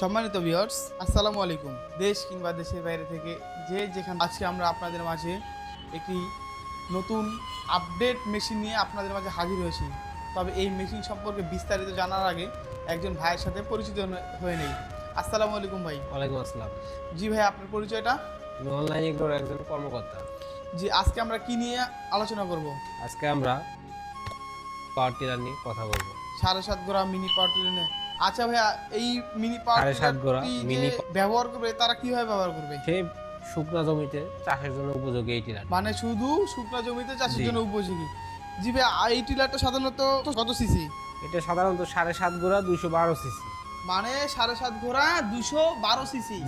সম্মানিত ভিউয়ার্স আসসালামু আলাইকুম। দেশ কিংবা দেশের বাইরে থেকে যে যেখানে আজকে আমরা আপনাদের মাঝে একটি নতুন আপডেট মেশিন নিয়ে আপনাদের মাঝে হাজির হয়েছি। তবে এই মেশিন সম্পর্কে বিস্তারিত জানার আগে একজন ভাইয়ের সাথে পরিচিত হয়ে- নেই। আসসালামু আলাইকুম ভাই। ওয়ালাইকুম আসসালাম। জি ভাই আপনার পরিচয়টা? অনলাইন এগ্রোর একজন কর্মকর্তা। জি আজকে আমরা কি নিয়ে আলোচনা করব? আজকে আমরা পাওয়ার টিলার নিয়ে কথা বলব। সাড়ে সাত গোড়া মিনি পাওয়ার টিলার আচ্ছা ভাইয়া এই মিনি পাওয়ার mini ব্যবহার করবে তারা কীভাবে ব্যবহার করবে? শুকনা জমিতে চাষের জন্য উপযোগী এই টিলার। মানে শুধু শুকনা জমিতে চাষের জন্য উপযোগী? জি ভাই আ- এই টিলারটা সাধারণত কত সিসি এটা সাধারণত সাড়ে সাত গোড়া দুইশো বারো সিসি মানে সাড়ে সাত ঘোড়া দুশো বারো সিসি।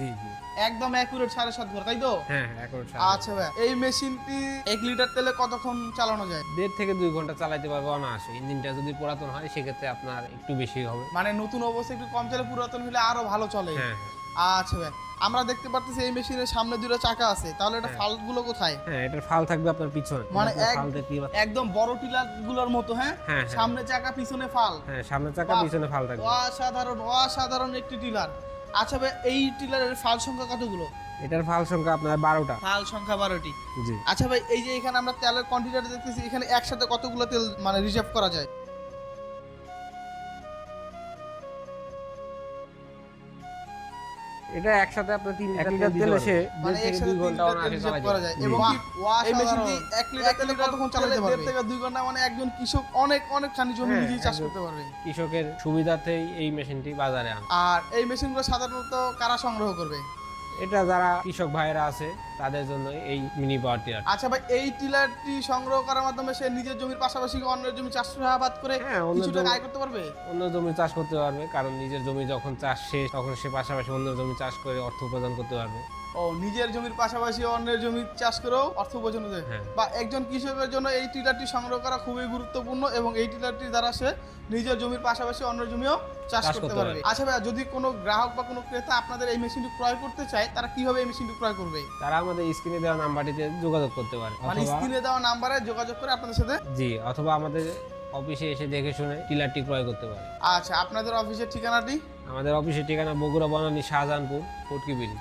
একদম অ্যাকুরেট সাড়ে সাত ঘোড়া তাই তো? হ্যাঁ হ্যাঁ আচ্ছা ভাই এই মেশিনটি এক লিটার তেলে কতক্ষণ চালানো যায়? দেড় থেকে দুই ঘণ্টা চালাইতে পারব অনায়াসে। ইঞ্জিনটা যদি পুরাতন হয় সেক্ষেত্রে আপনার একটু বেশি হবে। মানে নতুন অবস্থা একটু কম চলে পুরাতন হলে আরও ভালো চলে। হ্যাঁ। আচ্ছা ভাই আমরা দেখতে পারতেছি এই মেশিনের সামনে দুটো চাকা আছে। তাহলে এটা হ্যাঁ। ফাল্টগুলো কোথায়? হ্যাঁ এটার ফাল থাকবে আপনার পিছনে। মানে। একদম বড় টিলারগুলোর মতো হ্যাঁ? হ্যাঁ হ্যাঁ। সামনে চাকা পিছনে ফাল। হ্যাঁ সামনের চাকা পিছনে ফাল থাকবে। অসাধারণ অসাধারণ একটি টিলার। আচ্ছা ভাই এই টিলারের ফাল সংখ্যা কতগুলো? এটার ফাল সংখ্যা আপনার বারোটা। ফাল সংখ্যা বারোটি। জি। আচ্ছা ভাই এই যে এখানে আমরা তেলের কোয়ান্টিটি দেখতেছি এখানে একসাথে কতগুলো তেল মানে রিজার্ভ করা যায়? এটা একসাথে আপনার লিটার তেল এসে মানে একসাথে দুই ঘণ্টা অনায়াসে চালাতে যায়। এবং। এই দিয়ে এক লিটার তেলে কতক্ষণ চালাতে পারবে থেকে দুই ঘণ্টা মানে একজন কৃষক অনেক অনেক খানি জমি হ্যাঁ, নিজেই চাষ করতে পারবে। কৃষকের সুবিধাতেই এই মেশিনটি বাজারে আন। আর এই মেশিনগুলো সাধারণত কারা সংগ্রহ করবে? এটা যারা কৃষক ভাইরা আছে তাদের জন্য এই মিনি পাওয়ার টিলার। আচ্ছা ভাই এই টিলারটি সংগ্রহ করার মাধ্যমে সে নিজের জমির পাশাপাশি অন্য জমি চাষ করে হ্যাঁ অন্য কিছু টাকা জমি আয় করতে পারবে? অন্য জমি চাষ করতে পারবে কারণ নিজের জমি যখন চাষ শেষ তখন সে পাশাপাশি অন্য জমি চাষ করে অর্থ উপার্জন করতে পারবে। ও নিজের জমির পাশাপাশি অন্যের জমি চাষ করেও অর্থ উপার্জন করতে হ্যাঁ। বা একজন কৃষকের জন্য এই টিলারটি সংগ্রহ করা খুবই গুরুত্বপূর্ণ এবং এই টিলারটি দ্বারা সে নিজের জমির পাশাপাশি অন্য জমিও চাষ করতে পারবে। পারবে। আচ্ছা ভাই যদি কোনো গ্রাহক বা কোনো ক্রেতা আপনাদের এই মেশিনটি ক্রয় করতে চায় তারা কীভাবে এই মেশিনটি ক্রয় করবে? তারা আমাদের স্ক্রিনে দেওয়া নাম্বারটিতে যোগাযোগ করতে পারে। মানে স্ক্রিনে দেওয়া নাম্বারে যোগাযোগ করে আপনাদের সাথে জি অথবা আমাদের অফিসে এসে দেখে শুনে টিলারটি ক্রয় করতে পারে। আচ্ছা আপনাদের অফিসের ঠিকানাটি? আমাদের অফিসের ঠিকানা বগুড়া বনানী শাহজাহানপুর ফটকি ব্রিজ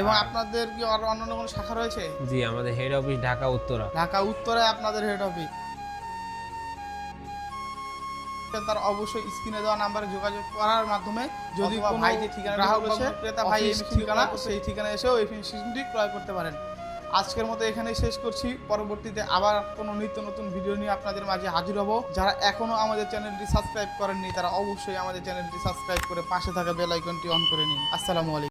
এবং আপনাদের কি আর অন্যান্য কোনো শাখা রয়েছে? জি আমাদের হেড অফিস ঢাকা উত্তরা। ঢাকা উত্তরে আপনাদের হেড অফিস তার অবশ্যই স্ক্রিনে দেওয়া নাম্বারে যোগাযোগ করার মাধ্যমে যদি ভাই যে ঠিকানাটি গ্রাহক বা ক্রেতা ভাই এই ঠিকানা সেই ঠিকানায় এসেও এই মেশিনটি ক্রয় করতে পারেন। আজকের মতো এখানেই শেষ করছি। পরবর্তীতে আবার কোনো নিত্য নতুন ভিডিও নিয়ে আপনাদের মাঝে হাজির হব। যারা এখনও আমাদের চ্যানেলটি সাবস্ক্রাইব করেননি তারা অবশ্যই আমাদের চ্যানেলটি সাবস্ক্রাইব করে পাশে থাকা বেল আইকনটি অন করে নিন। আসসালামু আলাইকুম।